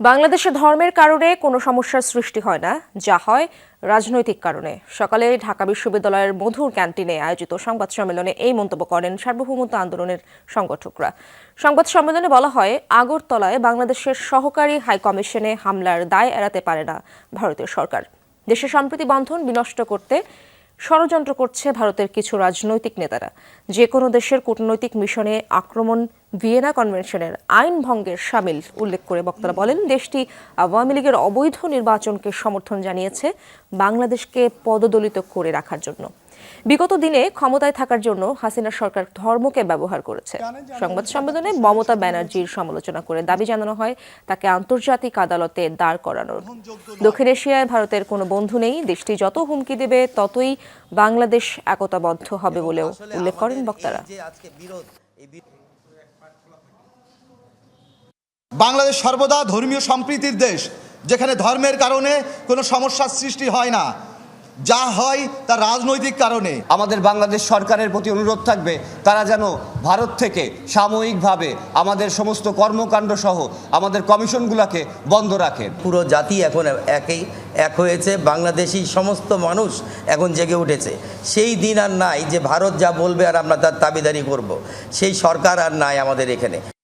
বাংলাদেশে ধর্মের কারণে কোনো সমস্যার সৃষ্টি হয় না, যা হয় রাজনৈতিক কারণে। সকালে ঢাকা বিশ্ববিদ্যালয়ের মধুর ক্যান্টিনে আয়োজিত সংবাদ সম্মেলনে এই মন্তব্য করেন সার্বভৌমত্ব আন্দোলনের সংগঠকরা। সংবাদ সম্মেলনে বলা হয়, আগরতলায় বাংলাদেশের সহকারী হাইকমিশনে হামলার দায় এড়াতে পারে না ভারতীয় সরকার। দেশের সম্প্রীতি বন্ধন বিনষ্ট করতে ষড়যন্ত্র করছে ভারতের কিছু রাজনৈতিক নেতারা। যে কোনো দেশের কূটনৈতিক মিশনে আক্রমণ ভিয়েনা কনভেনশনের আইন ভঙ্গের সামিল, উল্লেখ করে বক্তারা বলেন, দেশটি আওয়ামী লীগের অবৈধ নির্বাচনকে সমর্থন জানিয়েছে বাংলাদেশকে পদদলিত করে রাখার জন্য। বিগত দিনে ক্ষমতায় থাকার জন্য হাসিনা সরকার ধর্মকে ব্যবহার করেছে। সংবাদ সম্মেলনে মমতা ব্যানার্জির সমালোচনা করে দাবি জানানো হয়, তাকে আন্তর্জাতিক আদালতে দাঁড় করানোর। দক্ষিণ এশিয়ায় ভারতের কোনো বন্ধু নেই, দেশটি যত হুমকি দেবে ততই বাংলাদেশ একতাবদ্ধ হবে বলেও উল্লেখ করেন বক্তারা। বাংলাদেশ সর্বদা ধর্মীয় সম্প্রীতির দেশ, যেখানে ধর্মের কারণে কোনো সমস্যার সৃষ্টি হয় না। যা হয় তা রাজনৈতিক কারণে। আমাদের বাংলাদেশ সরকারের প্রতি অনুরোধ থাকবে তারা যেন ভারত থেকে সাময়িকভাবে আমাদের সমস্ত কর্মকাণ্ড সহ আমাদের কমিশনগুলোকে বন্ধ রাখেন। পুরো জাতি এখন একই এক হয়েছে বাংলাদেশি সমস্ত মানুষ এখন জেগে উঠেছে। সেই দিন আর নাই যে ভারত যা বলবে আর আমরা তার দাবিদারি করব। সেই সরকার আর নাই আমাদের এখানে।